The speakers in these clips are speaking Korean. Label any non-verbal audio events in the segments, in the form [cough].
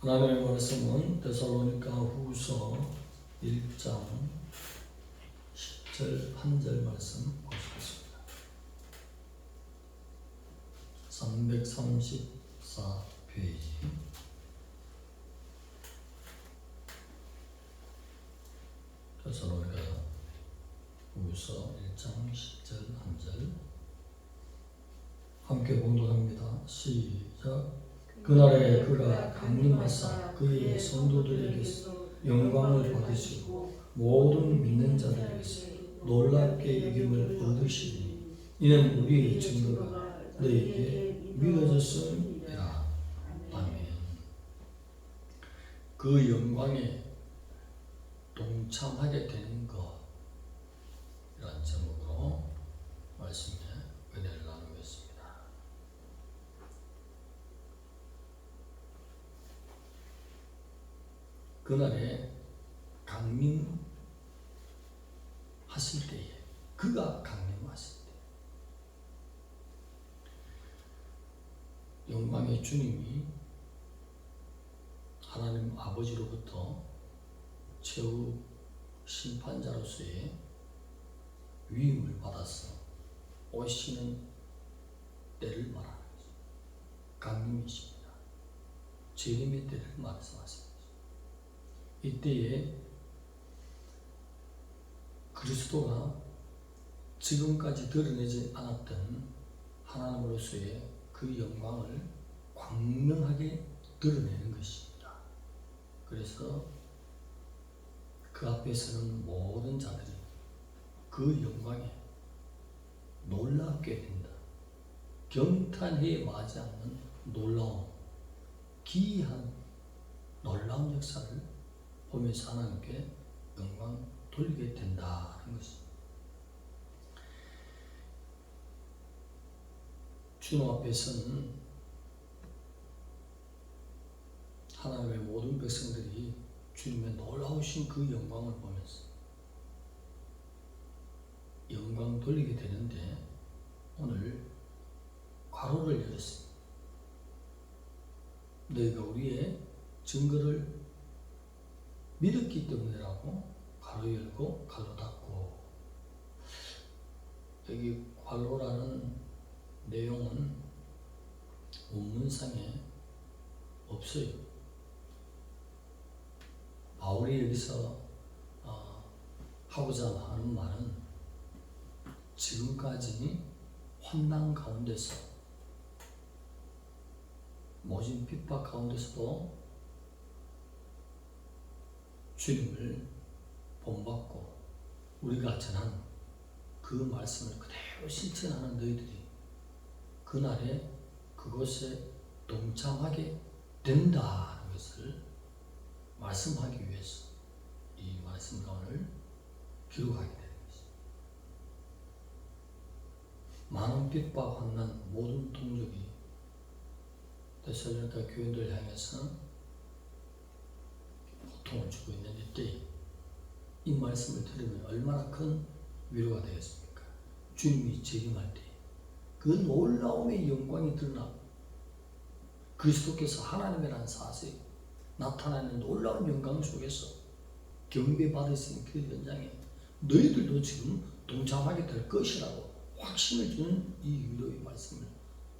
하나님의 말씀은 데살로니가 후서 1장 10절 한 절 말씀 보시겠습니다. 334페이지 데살로니가 후서 1장 10절 한 절 함께 봉독합니다. 시작 그날에 그가 강림하사 그의 성도들에게서 영광을 받으시고 모든 믿는 자들에게서 놀랍게 이김을 얻으시니 이는 우리의 증거가 너에게 믿어졌음이라. 아멘. 그 영광에 동참하게 되는 것 이런 제목으로 말씀에 은혜를 나누겠습니다 그날에 강림하실 때에 그가 강림하실 때 영광의 주님이 하나님 아버지로부터 최후 심판자로서의 위임을 받아서 오시는 때를 말하는 거죠. 강림이십니다. 재림의 때를 말씀하십니다. 이때에 그리스도가 지금까지 드러내지 않았던 하나님으로서의 그 영광을 광명하게 드러내는 것입니다. 그래서 그 앞에 서는 모든 자들이 그 영광에 놀랍게 된다. 경탄해 마지 않는 놀라운 기이한 놀라운 역사를 보면서 하나님께 영광 돌리게 된다는 것입니다. 주님 앞에서는 하나님의 모든 백성들이 주님의 놀라우신 그 영광을 보면서 영광 돌리게 되는데 오늘 괄호를 열었습니다. 너희가 우리의 증거를 믿었기 때문이라고 가로 열고 가로 닫고 여기 괄호라는 내용은 원문상에 없어요. 바울이 여기서 어, 하고자 하는 말은 지금까지 환난 가운데서 모진 핍박 가운데서도 주님을 본받고 우리가 전한 그 말씀을 그대로 실천하는 너희들이 그날에 그것에 동참하게 된다는 것을 말씀하기 위해서 이 오늘 기록하게 되는 것입니다. 많은 핍박 환난 모든 동족이 데살로니가 교인들 향해서 고통을 주고 있는 이때 이 말씀을 들으면 얼마나 큰 위로가 되겠습니까? 주님이 재림할 때 그 놀라움의 영광이 드러나 그리스도께서 하나님이라는 사실 나타나는 놀라운 영광 속에서 경배받으시는 그 현장에 너희들도 지금 동참하게 될 것이라고 확신을 주는 이 위로의 말씀을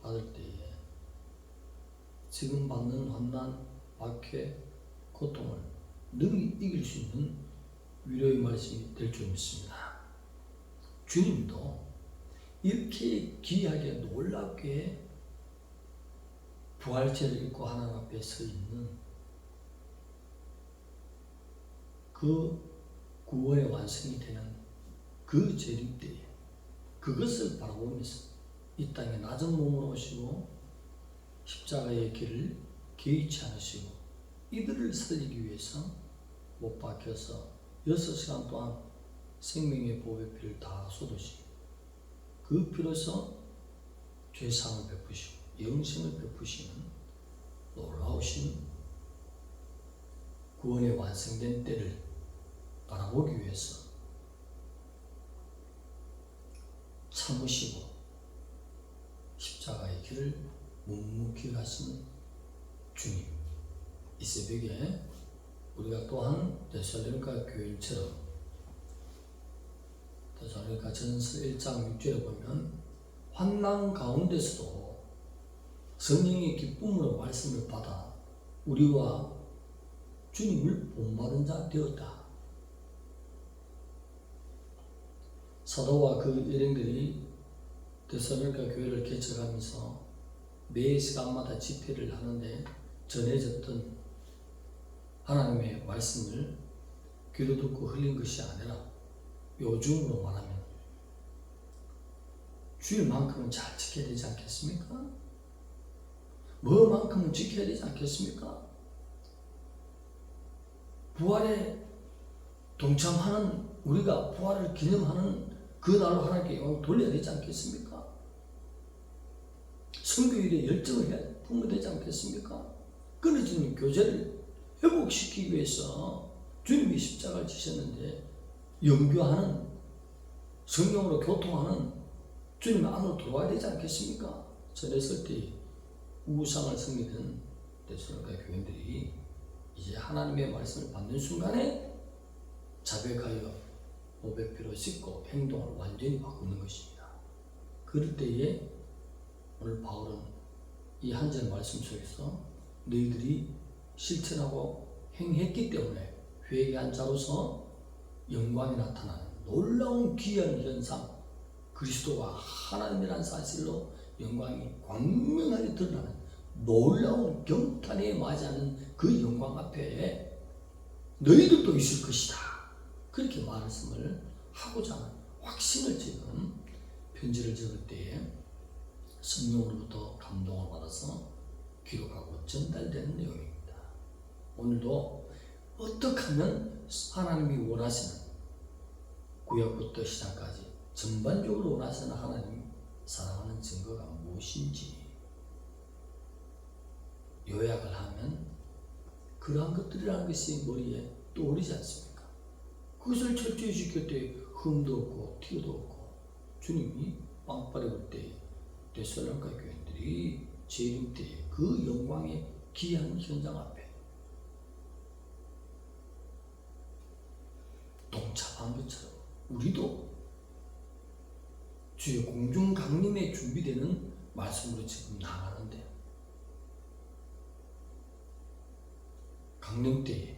받을 때에 지금 받는 환난, 박해, 고통을 능히 이길 수 있는 위로의 말씀이 될 줄 믿습니다. 주님도 이렇게 귀하게 놀랍게 부활체를 입고 하나님 앞에 서 있는 그 구원의 완성이 되는 그 재림 때에 그것을 바라보면서 이 땅에 낮은 몸으로 오시고 십자가의 길을 개의치 않으시고 이들을 살리기 위해서 못 박혀서 여섯 시간 동안 생명의 보배 피를 다 쏟으시고 그 피로서 죄상을 베푸시고 영생을 베푸시는 놀라우신 구원의 완성된 때를 바라보기 위해서 참으시고 십자가의 길을 묵묵히 가신 주님 이 새벽에 우리가 또한 데살로니가 교인처럼 데살로니가 전서 1장 6절에 보면 환난 가운데서도 성령의 기쁨으로 말씀을 받아 우리와 주님을 본받은 자 되었다. 사도와 그 일행들이 데살로니가 교회를 개척하면서 매 시간마다 집회를 하는데 전해졌던 하나님의 말씀을 귀로 듣고 흘린 것이 아니라 요즘으로 말하면 주일만큼은 잘 지켜야 되지 않겠습니까? 뭐만큼은 지켜야 되지 않겠습니까? 부활에 동참하는 우리가 부활을 기념하는 그 날로 하나님께 영광 돌려야 되지 않겠습니까? 선교일에 열정을 해야 품어되지 않겠습니까? 끊어지는 교제를 회복시키기 위해서 주님이 십자가를 지셨는데 영교하는 성령으로 교통하는 주님 안으로 들어와야 되지 않겠습니까? 저랬을 때 우상을 섬기던 대소로가 교인들이 이제 하나님의 말씀을 받는 순간에 자백하여 오백피로 씻고 행동을 완전히 바꾸는 것입니다. 그럴 때에 오늘 바울은 이 한 절 말씀 속에서 너희들이 실천하고 행했기 때문에 회개한 자로서 영광이 나타나는 놀라운 귀한 현상 그리스도가 하나님이라는 사실로 영광이 광명하게 드러나는 놀라운 경탄에 맞이하는 그 영광 앞에 너희들도 있을 것이다. 그렇게 말씀을 하고자 하는 확신을 지금 편지를 적을 때에 성령으로부터 감동을 받아서 기록하고 전달되는 내용입니다. 오늘도 어떻게 하면 하나님이 원하시는 구약부터 시작까지 전반적으로 원하시는 하나님 사랑하는 증거가 무엇인지 요약을 하면 그러한 것들이라는 것이 머리에 떠오르지 않습니까? 그것을 철저히 지킬 때 흠도 없고 티도 없고 주님이 빵빠레 볼때 데살로니가 교인들이 재림 때에 그 영광의 귀한 현장 앞 에 동참한 것처럼 우리도 주의 공중 강림에 준비되는 말씀으로 지금 나가는데 강림 때에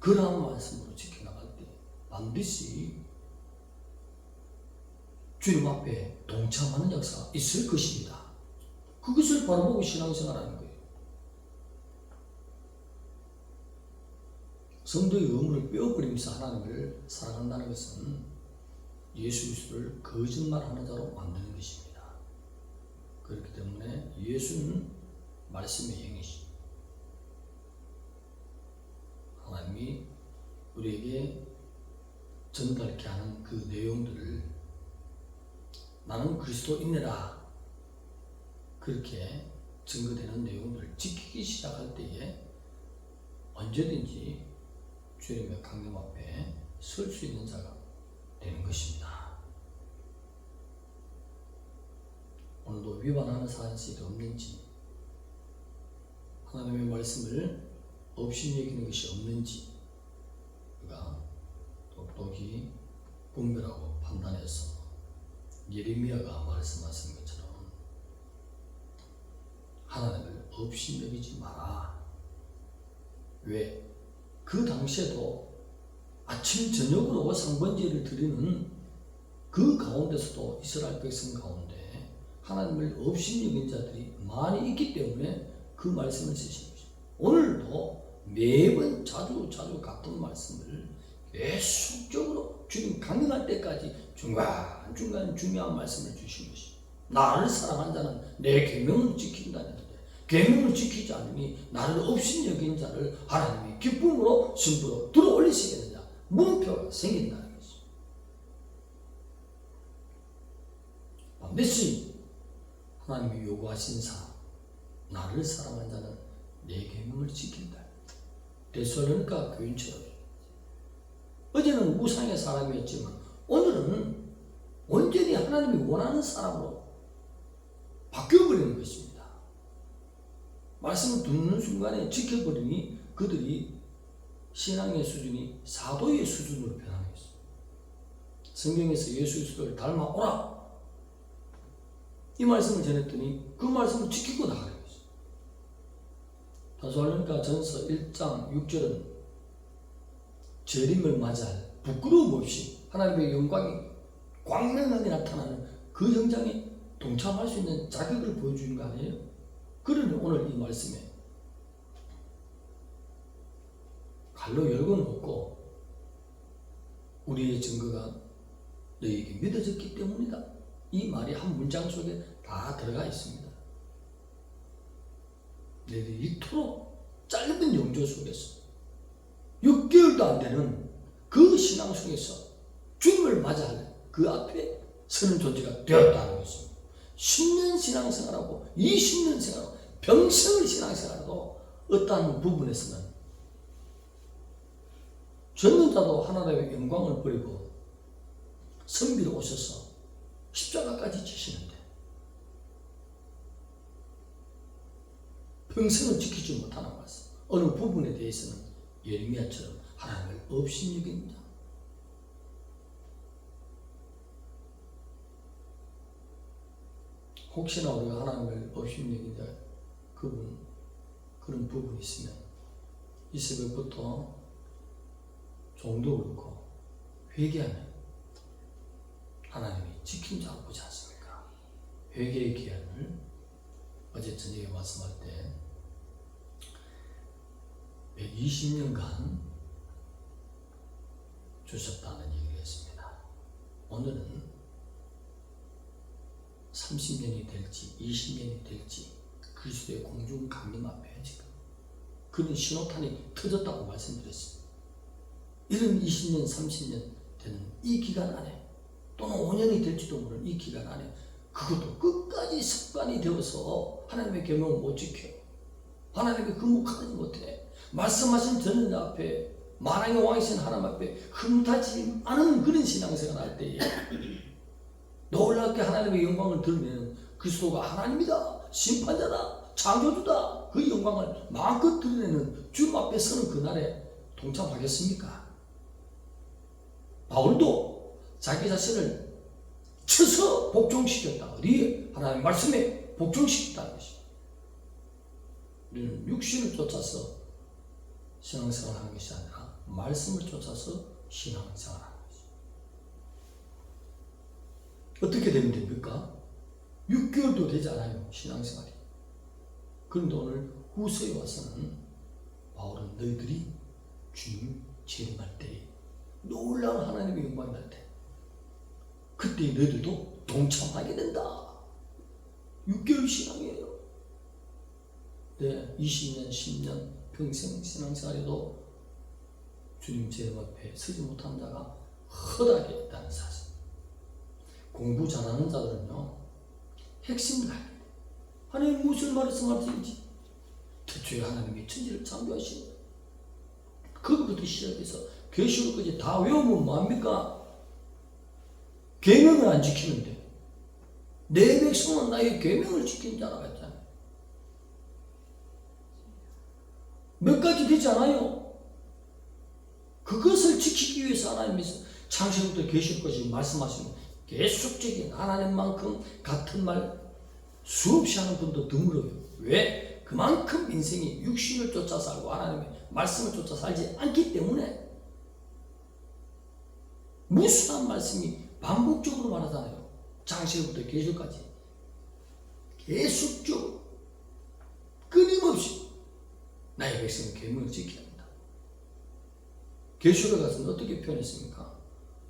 그러한 말씀으로 지켜나갈 때 반드시 주님 앞에 동참하는 역사가 있을 것입니다. 그것을 바라보고 신앙생활하는 거예요. 성도의 의무를 빼어버리면서 하나님을 사랑한다는 것은 예수 그리스도를 거짓말하는 자로 만드는 것입니다. 그렇기 때문에 예수는 말씀의 영이시. 하나님이 우리에게 전달케 하는 그 내용들을 나는 그리스도인이라 그렇게 증거되는 내용들을 지키기 시작할 때에 언제든지 주님의 강림 앞에 설 수 있는 자가 되는 것입니다. 오늘도 위반하는 사실이 없는지 하나님의 말씀을 없이 여기는 것이 없는지 우리가 똑똑히 분별하고 판단해서 예레미야가 말씀하신 것처럼 하나님을 없이 여기지 마라. 왜? 그 당시에도 아침 저녁으로 상번제를 드리는 그 가운데서도 이스라엘 백성 가운데 하나님을 없이 여긴 자들이 많이 있기 때문에 그 말씀을 쓰신 것입니다. 오늘도 매번 자주 자주 같은 말씀을 계속적으로 주님 강림할 때까지 중간중간 중요한 말씀을 주신 것입니다. 나를 사랑한 자는 내 계명을 지킨다는데 계명을 지키지 않으니 나를 없인 여긴 자를 하나님이 기쁨으로 승부로 들어올리시겠느냐 문표가 생긴다는 것입니다. 반드시 하나님이 요구하신 사람 나를 사랑한 자는 내 계명을 지킨다. 데살로니가 교인처럼 어제는 우상의 사람이었지만 오늘은 온전히 하나님이 원하는 사람으로 바뀌어버리는 것입니다. 말씀을 듣는 순간에 지켜버리니 그들이 신앙의 수준이 사도의 수준으로 변하는 것입니다. 성경에서 예수 그리스도를 닮아오라. 이 말씀을 전했더니 그 말씀을 지키고 나가는 것입니다. 다소알로니가 전서 1장 6절은 재림을 맞이할 부끄러움 없이 하나님의 영광이 광명하게 나타나는 그 현장에 동참할 수 있는 자격을 보여주는 거 아니에요? 그러니 오늘 이 말씀에 갈로 열고 놓고 우리의 증거가 너희에게 믿어졌기 때문이다. 이 말이 한 문장 속에 다 들어가 있습니다. 너희들이 이토록 짧은 영조 속에서 6개월도 안 되는 그 신앙 속에서 주님을 맞이할 그 앞에 서는 존재가 되었다는 것입니다. 10년 신앙생활하고 20년 생활하고 평생을 신앙생활하고 어떠한 부분에서는 젊은 자도 하나님의 영광을 버리고 선비로 오셔서 십자가까지 지시는데 평생을 지키지 못하는 말씀 어느 부분에 대해서는 예레미야처럼 하나님을 없인 여깁니다. 혹시나 우리가 하나님을 없인 여긴다 그분 그런 부분이 있으면 이 새벽부터 종도 그렇고 회개하면 하나님이 지킨 줄 보지 않습니까? 회개의 기한을 어제 저녁에 말씀할 때 120년간 주셨다는 얘기를 했습니다. 오늘은 30년이 될지 20년이 될지 그리스도의 공중 강림 앞에 지금 그런 신호탄이 터졌다고 말씀드렸습니다. 이런 20년, 30년 되는 이 기간 안에 또는 5년이 될지도 모르는 이 기간 안에 그것도 끝까지 습관이 되어서 하나님의 계명을 못 지켜 하나님의 근무하지 못해 말씀하신 저는 앞에 만왕의 왕이신 하나님 앞에 흠타지 않은 그런 신앙생활 할 때에 [coughs] 놀랍게 하나님의 영광을 들으면 그리스도가 하나님이다 심판자다 창조주다 그 영광을 마음껏 드러내는 주님 앞에 서는 그날에 동참하겠습니까? 바울도 자기 자신을 쳐서 복종시켰다. 어디에? 하나님 말씀에 복종시켰다는 것입니다. 우리는 육신을 쫓아서 신앙생활 하는 것이 아니라 말씀을 쫓아서 신앙생활 하는 것입니다. 어떻게 되면 됩니까? 6개월도 되지 않아요. 신앙생활이. 그런데 오늘 후서에 와서는 바울은 너희들이 주님 재림할 때에 놀라운 하나님의 영광이 날 때, 그때 너희들도 동참하게 된다. 6개월 신앙이에요. 네, 20년, 10년, 평생 신앙생활에도 주님 제 앞에 서지 못한 자가 허다하게 있다는 사실. 공부 잘하는 자들은요, 돼. 하나님 무슨 말씀하시는지, 대초에 하나님이 천지를 창조하시는 그것부터 시작해서 계시록까지 다 외우면 뭐합니까? 계명을 안 지키는데 내 백성은 나의 계명을 지킨 자라 했잖아요. 몇 가지 되지 않아요. 그것을 지키기 위해서 하나님이 창세부터 계시록까지 말씀하시는 계속적인 하나님만큼 같은 말 수없이 하는 분도 드물어요. 왜? 그만큼 인생이 육신을 쫓아 살고 하나님의 말씀을 쫓아 살지 않기 때문에 무수한 말씀이 반복적으로 말하잖아요. 장세부터 계속까지 계속적으로 끊임없이 나의 백성은 계명을 지켜야 한다. 계시록에 가서는 어떻게 표현했습니까?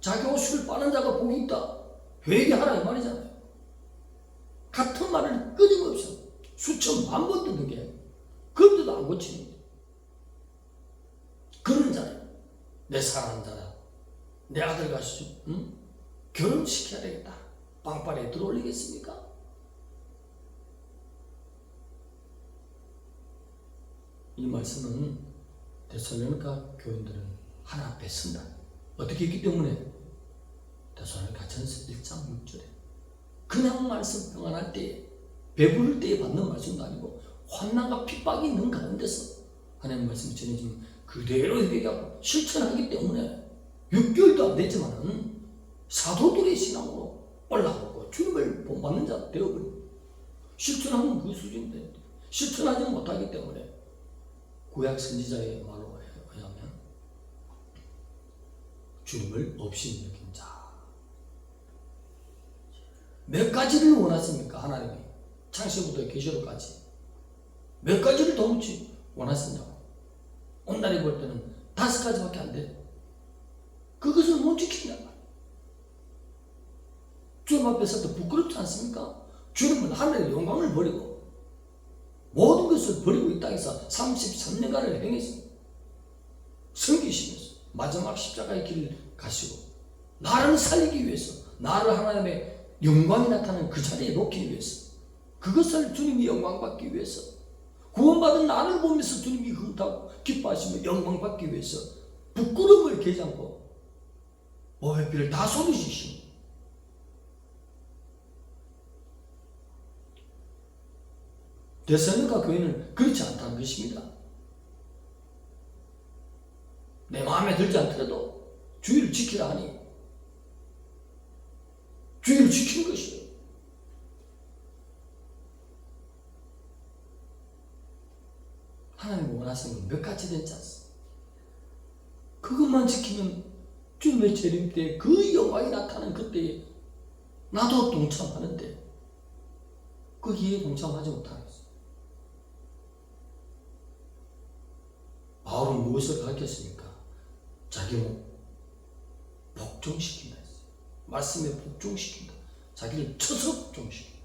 자기 옷을 빠는 자가 복이 있다. 회개하라 이 말이잖아요. 같은 말을 끊임없이 수천 만번 듣는 게 그런데도 안 고치는 거예요. 그런 자예요. 내 사랑하는 자라. 내 아들 가시죠. 응? 결혼시켜야 되겠다. 빵빠레 들어올리겠습니까? 이 말씀은 데살로니가 교인들은 하나 앞에 쓴다. 어떻게 했기 때문에 데살로니가 전서 1장 6절에 그냥 말씀 평안할 때 배부를 때에 받는 말씀도 아니고 환난과 핍박이 있는 가운데서 하나님 말씀이 전해지면 그대로 회개하고 실천하기 때문에 6개월도 안 됐지만은 사도들의 신앙으로 올라가고 주님을 본받는 자 되어버린 실천하면 그 수준인데 실천하지 못하기 때문에 구약 선지자의 말로 의하면 주님을 없이 여긴 자. 몇 가지를 원하십니까 하나님이 창세부터 계시록까지 몇 가지를 도무지 원하시냐고 온날에 볼 때는 다섯 가지밖에 안 돼. 그것을 못 지킨단 말이야. 주님 앞에 서도 부끄럽지 않습니까? 주님은 하늘의 영광을 버리고 모든 것을 버리고 이 땅에서 33년간을 행했습니다. 섬기시면서 마지막 십자가의 길을 가시고 나를 살리기 위해서 나를 하나님의 영광이 나타나는 그 자리에 놓기 위해서 그것을 주님이 영광받기 위해서 구원받은 나를 보면서 주님이 그렇다고 기뻐하시며 영광받기 위해서 부끄러움을 개지 않고 오해비를 다 쏟으시시니 대선과 교회는 그렇지 않다는 것입니다. 내 마음에 들지 않더라도 주의를 지키라 하니 주의를 지키는 것이에요. 하나님 원하시는 건몇 가지 되지 않습니다. 그것만 지키면 주님의 재림 때 그 영광이 나타나는 그때에 나도 동참하는데 거기에 동참하지 것입니다. 바울은 무엇을 가르쳤습니까? 자기 했어요. 말씀에 복종시킨다. 자기를 쳐서 복종시킨다.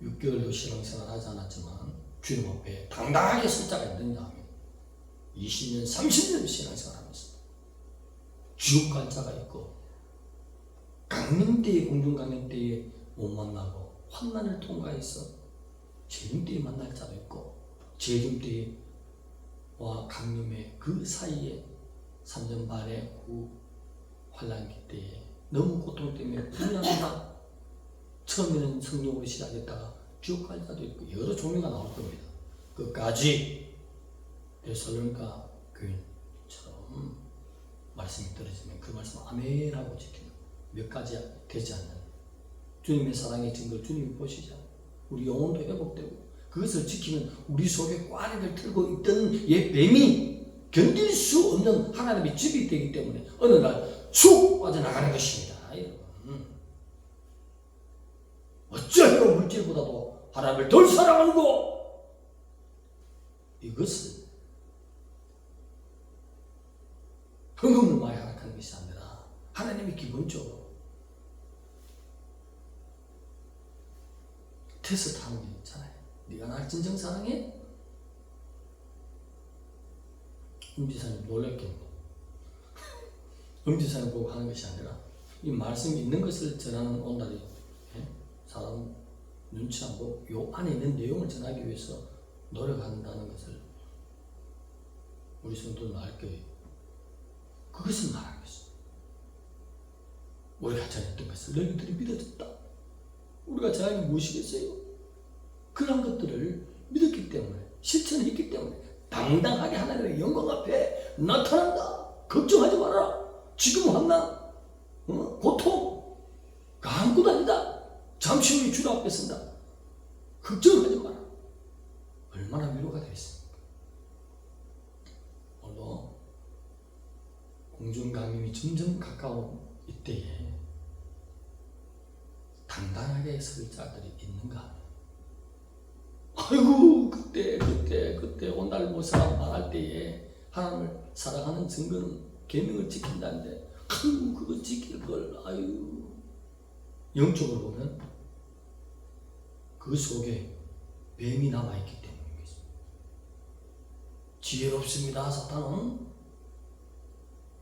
육개월도 신앙생활 하지 않았지만 주님 앞에 당당하게 설 자가 있는 다음에 20년, 30년 신앙생활 하면서 지옥 갈 자가 있고 강림 때에 공중 강림 때에 못 만나고 환난을 통과해서 재림 때에 만날 자도 있고 재림 때 와 강림의 그 사이에 3년 반의 후 환란기 때에 너무 고통 때문에 분양한다 [laughs] 처음에는 성령으로 시작했다가 지옥 갈 자도 있고 여러 종류가 나올 겁니다. 끝까지 데살로니가 교인처럼 말씀이 떨어지면 그 말씀 아멘하고 지키는 몇 가지 되지 않는 주님의 사랑의 증거 주님이 보시죠. 우리 영혼도 회복되고 그것을 지키면 우리 속에 꽈리를 틀고 있던 옛 뱀이 견딜 수 없는 하나님의 집이 되기 때문에 어느 날쑥 빠져나가는 것입니다. 여러분. 어쩌면 물질보다도 하나님을 덜 사랑하는 거 이것은 흥금을 많이 하락하는 것이 아니라 하나님이 기본적으로 테스트하는 게 있잖아요. 네가 나를 진정 사랑해? 음지사님 놀랬겠네. [laughs] 음지사님 보고 하는 것이 아니라 이 말씀이 있는 것을 전하는 오늘이 예? 사람 눈치 안 보고 요 안에 있는 내용을 전하기 위해서 노력한다는 것을 우리 성도는 알 거예요. 그것을 말하는 것입니다. 우리가 전했던 것을 너희들이 믿어졌다. 우리가 전하는 게 무엇이겠어요? 그런 것들을 믿었기 때문에 실천했기 때문에 당당하게 하나님의 영광 앞에 나타난다. 걱정하지 마라. 지금 환난, 어? 고통, 아무것도 아니다. 잠시 후에 주님 앞에 선다. 걱정하지 마라. 얼마나 위로가 되겠습니까? 오늘도 공중강림이 점점 가까운 이때에 당당하게 설 자들이 있는가 아이고 그때 그때 그때 온날 모사람 말할 때에 하나님을 사랑하는 증거는 계명을 지킨다는데 아이고 그거 지킬 걸 아유 영적으로 보면 그 속에 뱀이 남아있기 때문입니다. 지혜롭습니다 사탄은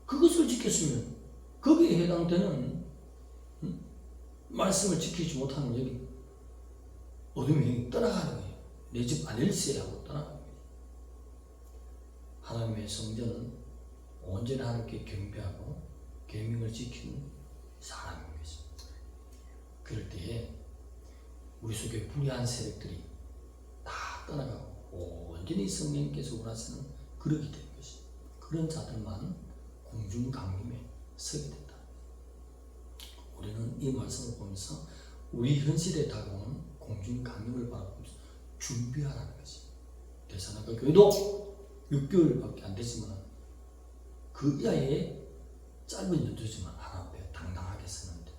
그것을 지켰으면 거기에 해당되는 음, 말씀을 지키지 못하는 여기 어둠이 떠나가는 거예요. 내 집 아닐세 하고 떠나가는 거예요. 하나님의 성전은 언제나 하나님께 경배하고 계명을 지키는 사람인 것입니다. 그럴 때에 우리 속에 불의한 세력들이 다 떠나가고 온전히 성령께서 원하시는 그렇게 될 것이 그런 자들만 공중 강림에 서게 된다. 우리는 이 말씀을 보면서 우리 현실에 다가오는 공중 강림을 바라보면서 준비하라는 것이 대사나가 교회도 6개월밖에 안 되지만 그 이하의 짧은 연주지만 하나 앞에 당당하게 서는데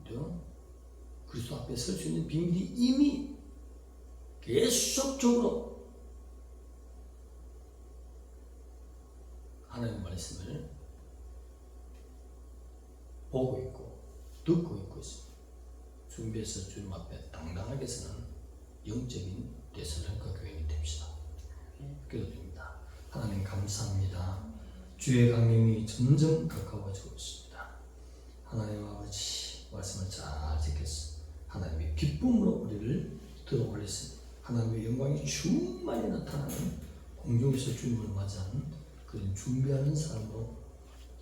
우리요 그리스도 앞에 설 수 있는 비밀이 이미 계속적으로 하나님 말씀을 보고 있고 듣고 있고 있습니다. 준비해서 주님 앞에 당당하게 서는 영적인 대선과 교인이 됩시다. 기도드립니다. 하나님 감사합니다. 주의 강림이 점점 가까워지고 있습니다. 하나님 아버지 말씀을 잘 듣겠습니다. 하나님의 기쁨으로 우리를 들어올렸습니다. 하나님의 영광이 충만히 나타나는 공중에서 주님을 맞이하는 그런 준비하는 삶으로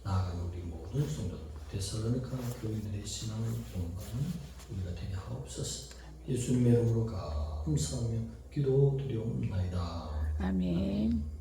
나아가는 우리 모든 성도들 데살로니카 교인들의 신앙을 공부하는 우리가 되게 하옵소서. 예수님의 이름으로 감사하며 기도드리옵나이다. 아멘.